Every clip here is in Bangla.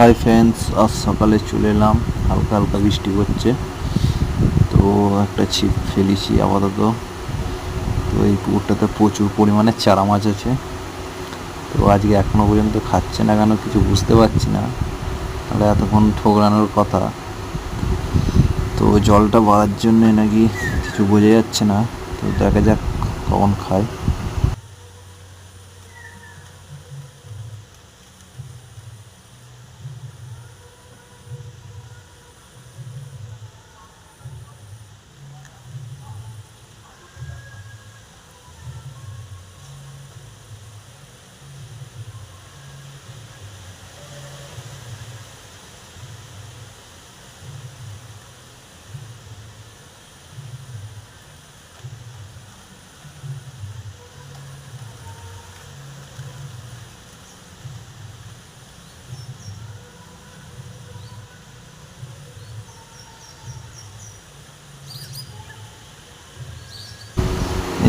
হাই ফ্রেন্ডস আজ সকালে চলে এলাম, হালকা হালকা বৃষ্টি হচ্ছে। তো একটা ছিপ ফেলেছি আপাতত। তো এই পুকুরটাতে প্রচুর পরিমাণে চারা মাছ আছে। তো আজকে এখনও পর্যন্ত খাচ্ছে না কেন কিছু বুঝতে পারছি না। তাহলে এতক্ষণ ঠোকরানোর কথা। তো জলটা বাড়ার জন্যে নাকি কিছু বোঝা যাচ্ছে না। তো দেখা যাক কখন খায়।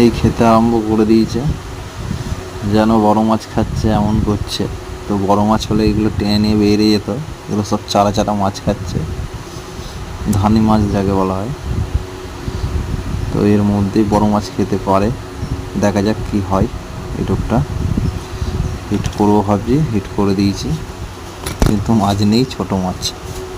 এই খেতে আরম্ভ করে দিয়েছে। যেন বড় মাছ খাচ্ছে, এমন করছে। তো বড় মাছ হলে এগুলো টেনে নিয়ে বেরিয়ে যেত। এগুলো সব চারা চারা মাছ খাচ্ছে। ধানি মাছ যাকে বলা হয়। তো এর মধ্যেই বড় মাছ খেতে পারে। দেখা যাক কি হয়। এটুকটা হিট করব ভাবছি। হিট করে দিয়েছি। কিন্তু মাছ নেই, ছোট মাছ।